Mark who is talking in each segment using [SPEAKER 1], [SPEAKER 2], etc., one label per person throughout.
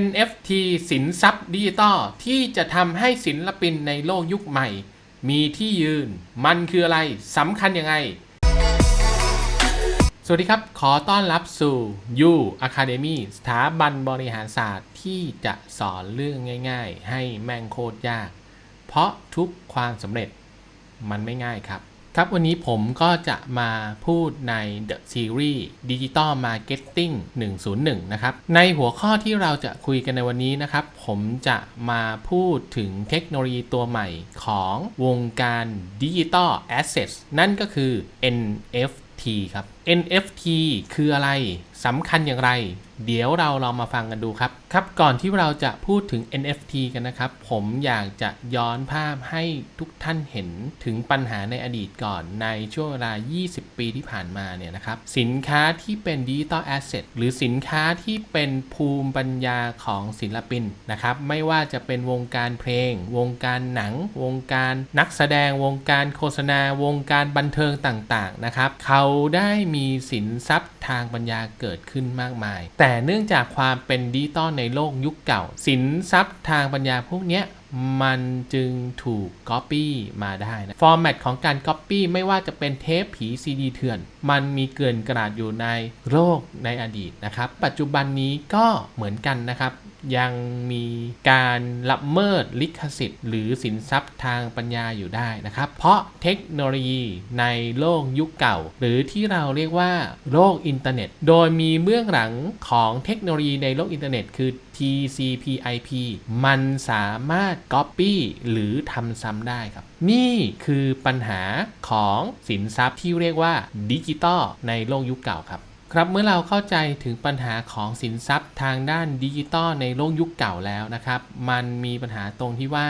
[SPEAKER 1] NFT สินทรัพย์ดิจิตอลที่จะทำให้ศิลปินในโลกยุคใหม่ มีที่ยืน มันคืออะไรสำคัญยังไง สวัสดีครับ ขอต้อนรับสู่ You Academy สถาบันบริหารศาสตร์ที่จะสอนเรื่องง่าย ๆ ให้แม่งโคตรยาก เพราะทุกความสำเร็จมันไม่ง่ายครับ ครับวันนี้ผมก็จะมาพูดใน The Series Digital Marketing 101 นะครับ ในหัวข้อที่เราจะคุยกันในวันนี้นะครับ ผมจะมาพูดถึงเทคโนโลยีตัวใหม่ของวงการ Digital Assets นั่นก็คือ NFT ครับ NFT คืออะไร สำคัญอย่างไร เดี๋ยวเราลองมาฟังกันดูครับ ครับก่อนที่เราจะพูดถึง NFT กันนะครับ ผมอยากจะย้อนภาพให้ทุกท่านเห็นถึงปัญหาในอดีตก่อนในช่วงเวลา 20 ปีที่ผ่านมาเนี่ยนะครับ สินค้าที่เป็นดิจิตอลแอสเซทหรือสินค้าที่เป็นภูมิปัญญาของศิลปินนะครับ ไม่ว่าจะเป็นวงการเพลง วงการหนัง วงการนักแสดง วงการโฆษณา วงการบันเทิงต่างๆนะครับ เขาได้มีสินทรัพย์ทางปัญญาเกิดิดขึ้นมากมาย แต่เนื่องจากความเป็นดิจิตอลในโลกยุคเก่า สินทรัพย์ทางปัญญาพวกนี้มันจึงถูกก๊อปปี้มาได้นะ ฟอร์แมตของการก๊อปปี้ไม่ว่าจะเป็นเทปผีซีดีเถื่อน มันมีเกินกระดาษอยู่ในโลกในอดีตนะครับ ปัจจุบันนี้ก็เหมือนกันนะครับ ยังมีการละเมิดลิขสิทธิ์ หรือสินทรัพย์ทางปัญญาอยู่ได้นะครับ เพราะเทคโนโลยีในโลกยุคเก่า หรือที่เราเรียกว่าโลกอินเทอร์เน็ต โดยมีเบื้องหลังของเทคโนโลยีในโลกอินเทอร์เน็ตคือ TCP/IP มันสามารถ Copy หรือทำซ้ำได้ครับ นี่คือปัญหาของสินทรัพย์ที่เรียกว่าดิจิตอลในโลกยุคเก่าครับ ครับเมื่อเราเข้าใจถึงปัญหาของสินทรัพย์ทางด้านดิจิตอลในโลกยุคเก่าแล้วนะครับ มันมีปัญหาตรงที่ว่า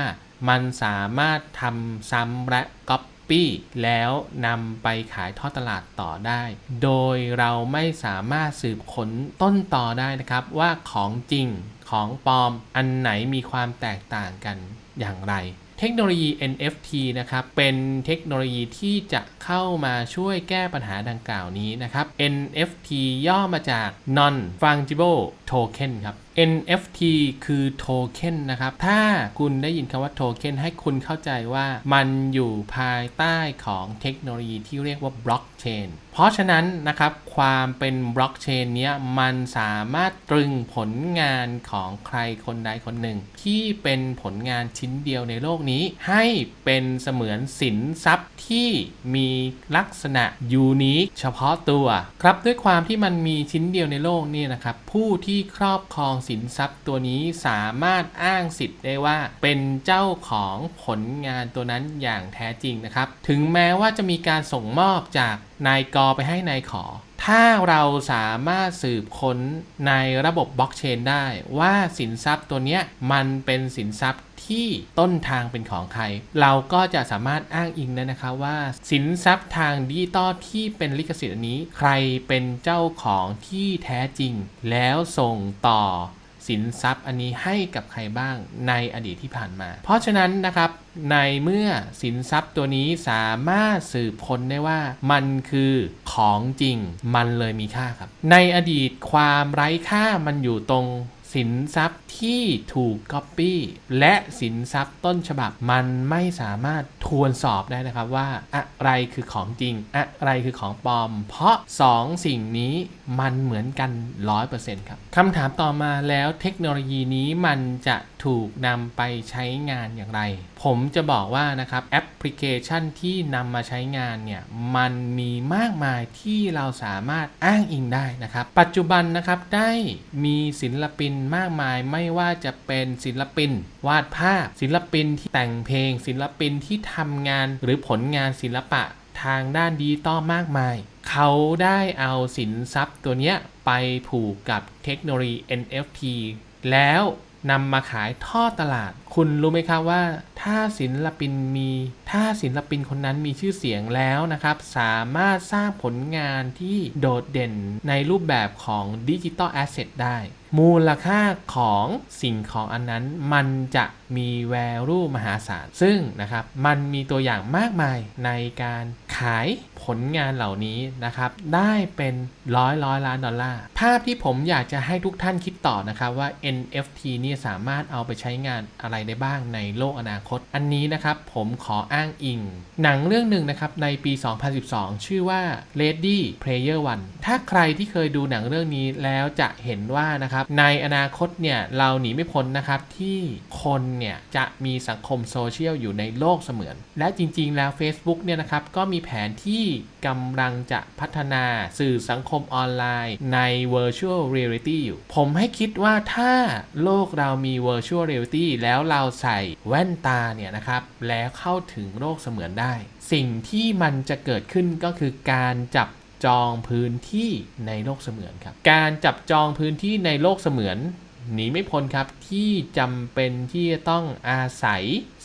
[SPEAKER 1] มันสามารถทำซ้ำและก๊อปปี้แล้วนำไปขายทอดตลาดต่อได้ โดยเราไม่สามารถสืบค้นต้นต่อได้นะครับว่าของจริงของปลอมอันไหนมีความแตกต่างกันอย่างไร เทคโนโลยี NFT นะครับ เป็นเทคโนโลยีที่จะเข้ามาช่วยแก้ปัญหาดังกล่าวนี้นะครับ NFT ย่อมาจาก non fungible token ครับ NFT คือโทเค็นนะครับ ถ้าคุณได้ยินคำว่าโทเค็นให้คุณเข้าใจว่ามันอยู่ภายใต้ของเทคโนโลยีที่เรียกว่าบล็อกเชน เพราะฉะนั้นนะครับ ความเป็นบล็อกเชนเนี้ยมันสามารถตรึงผลงานของใครคนใดคนหนึ่ง ที่เป็นผลงานชิ้นเดียวในโลกนี้ ให้เป็นเสมือนสินทรัพย์ที่มีลักษณะยูนิคเฉพาะตัว ครับด้วยความที่มันมีชิ้นเดียวในโลกนี่นะครับผู้ที่ครอบครองสินทรัพย์ตัวนี้สามารถอ้างสิทธิ์ได้ว่า เป็นเจ้าของผลงานตัวนั้นอย่างแท้จริงนะครับ ถึงแม้ว่าจะมีการส่งมอบจากนายกไปให้นายขอ ถ้าเราสามารถสืบค้นในระบบบล็อกเชนได้ ว่าสินทรัพย์ตัวนี้มันเป็นสินทรัพย์ ที่ต้นทางเป็นของใคร เราก็จะสามารถอ้างอิงได้นะคะว่า สินทรัพย์ทางดิจิตอลที่เป็นลิขสิทธิ์อันนี้ ใครเป็นเจ้าของที่แท้จริง แล้วส่งต่อสินทรัพย์อันนี้ให้กับใครบ้างในอดีตที่ผ่านมา เพราะฉะนั้นนะครับในเมื่อสินทรัพย์ตัวนี้สามารถสืบค้นได้ว่า มันคือของจริง มันเลยมีค่าครับ ในอดีตความไร้ค่ามันอยู่ตรง สินทรัพย์ที่ถูกก๊อปปี้และสินทรัพย์ต้นฉบับมันไม่สามารถทวนสอบได้นะครับว่าอะไรคือของจริง อะไรคือของปลอม เพราะ 2 สิ่งนี้มันเหมือนกัน 100%ครับคำถามต่อมาแล้วเทคโนโลยีนี้มันจะถูกนำไปใช้งานอย่างไร ผมจะบอกว่านะครับแอปพลิเคชันที่นำมาใช้งานเนี่ยมันมีมากมายที่เราสามารถอ้างอิงได้นะครับ ปัจจุบันนะครับได้มีศิลปินมากมายไม่ว่าจะเป็นศิลปิน วาดภาพ ศิลปินที่แต่งเพลง ศิลปินที่ทำงานหรือผลงานศิลปะทางด้านดิจิตอลมากมาย เขาได้เอาสินทรัพย์ตัวเนี้ยไปผูกกับเทคโนโลยี NFT แล้วนำมาขายท่อตลาด คุณรู้ไหมครับว่า ถ้าศิลปินมี ถ้าศิลปินคนนั้นมีชื่อเสียงแล้วนะครับ สามารถสร้างผลงานที่โดดเด่นในรูปแบบของดิจิ t a ลแอสเซทได้ มูลค่าของสิ่งของอันนั้นมันจะมีแวลูมหาศาล ซึ่งนะครับมันมีตัวอย่างมากมายในการขายผลงานเหล่านี้นะครับ ได้เป็นร้อยร้อยล้านดอลลาร์ ภาพที่ผมอยากจะให้ทุกท่านคิดต่อนะครับว่า NFT เนี่ยสามารถเอาไปใช้งานอะไรได้บ้างในโลกอนาคต อันนี้นะครับผมขออ้างอิง หนังเรื่องหนึ่งนะครับในปี 2012 ชื่อว่า Lady Player One ถ้าใครที่เคยดูหนังเรื่องนี้แล้วจะเห็นว่านะครับในอนาคตเนี่ยเราหนีไม่พ้นนะครับที่คนเนี่ยจะมีสังคมโซเชียลอยู่ในโลกเสมือน และจริง ๆ แล้ว Facebook เนี่ยนะครับก็มีแผนที่กำลังจะพัฒนาสื่อสังคมออนไลน์ใน Virtual Reality อยู่ ผมให้คิดว่าถ้าโลกเรามี Virtual Reality แล้วเราใส่แว่นตาเนี่ยนะครับแล้วเข้าถึงโลกเสมือนได้ สิ่งที่มันจะเกิดขึ้นก็คือการจับ จองพื้นที่ในโลกเสมือนครับ การจับจองพื้นที่ในโลกเสมือนหนีไม่พ้นครับที่จำเป็นที่จะต้องอาศัย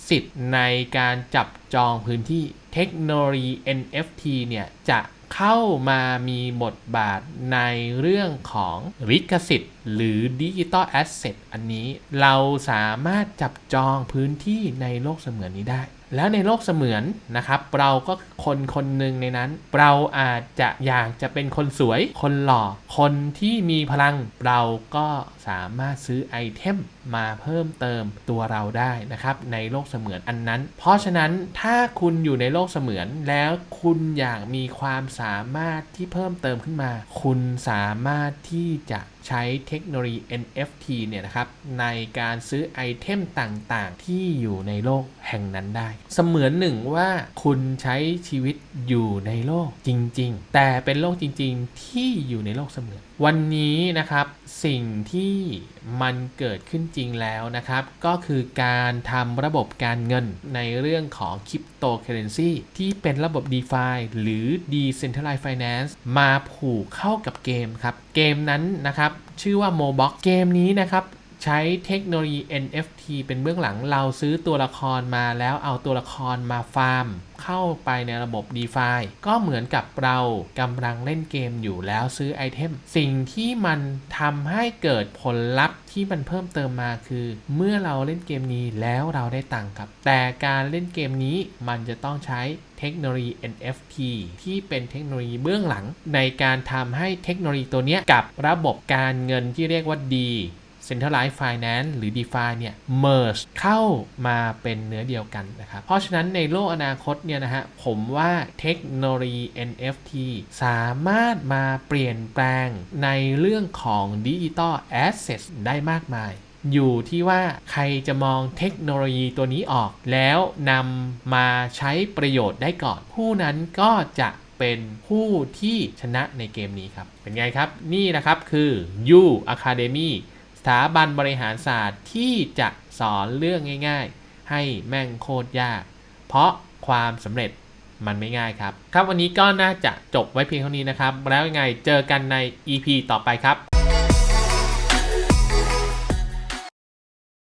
[SPEAKER 1] สิทธิ์ในการจับจองพื้นที่เทคโนโลยี NFT เนี่ยจะเข้ามามีบทบาทในเรื่องของลิขสิทธิ์ หรือดิจิ t a ลแอสเซทอันนี้ เราสามารถจับจองพื้นที่ในโลกเสมือนนี้ได้ แล้วในโลกเสมือนนะครับ เราก็คนคนหนึ่งในนั้น เราอาจจะอยากจะเป็นคนสวย คนหล่อ คนที่มีพลัง เราก็สามารถซื้อไอเทมมาเพิ่มเติมตัวเราได้นะครับ ในโลกเสมือนอันนั้น เพราะฉะนั้นถ้าคุณอยู่ในโลกเสมือนแล้วคุณอยากมีความสามารถที่เพิ่มเติมขึ้นมา คุณสามารถที่จะ ใช้เทคโนโลยี NFT เนี่ยนะครับในการซื้อไอเทมต่างๆ ที่อยู่ในโลกแห่งนั้นได้ เสมือนหนึ่งว่าคุณใช้ชีวิตอยู่ในโลกจริง ๆ แต่เป็นโลกจริง ๆ ที่อยู่ในโลกเสมือน วันนี้นะครับสิ่งที่มันเกิดขึ้นจริงแล้วนะครับ ก็คือการทำระบบการเงินในเรื่องของคริปโตเคอเรนซีที่เป็นระบบ d e f าหรือ Decentralized Finance มาผูกเข้ากับเกมครับ เกมนั้นนะครับ ชื่อว่า Mobox เกมนี้นะครับ ใช้เทคโนโลยี NFT เป็นเบื้องหลังเราซื้อตัวละครมาแล้วเอาตัวละครมาฟาร์ม เข้าไปในระบบ d e f i ก็เหมือนกับเรากำลังเล่นเกมอยู่แล้วซื้อไอเทม สิ่งที่มันทำให้เกิดผลลัพธ์ที่มันเพิ่มเติมมาคือ เมื่อเราเล่นเกมนี้แล้วเราได้ตังค์ครับ แต่การเล่นเกมนี้มันจะต้องใช้เทคโนโลยี NFT ที่เป็นเทคโนโลยีเบื้องหลัง ในการทำให้เทคโนโลยีตัวนี้กับระบบการเงินที่เรียกว่า D Centralized Finance หรือ DeFi เนี่ย merge เข้ามาเป็นเนื้อเดียวกันนะครับ เพราะฉะนั้นในโลกอนาคตเนี่ยนะฮะ ผมว่าเทคโนโลยี NFT สามารถมาเปลี่ยนแปลงในเรื่องของ Digital Assets ได้มากมายอยู่ที่ว่าใครจะมองเทคโนโลยีตัวนี้ออก แล้วนำมาใช้ประโยชน์ได้ก่อน ผู้นั้นก็จะเป็นผู้ที่ชนะในเกมนี้ครับ เป็นไงครับ นี่นะครับคือ U Academy ถาบันบริหารศาสตร์ที่จะสอนเรื่องง่าย ๆ ให้แม่งโคตรยาก เพราะความสำเร็จมันไม่ง่ายครับ ครับวันนี้ก็น่าจะจบไว้เพียงเท่านี้นะครับ แล้วยังไงเจอกันใน EP ต่อไปครับ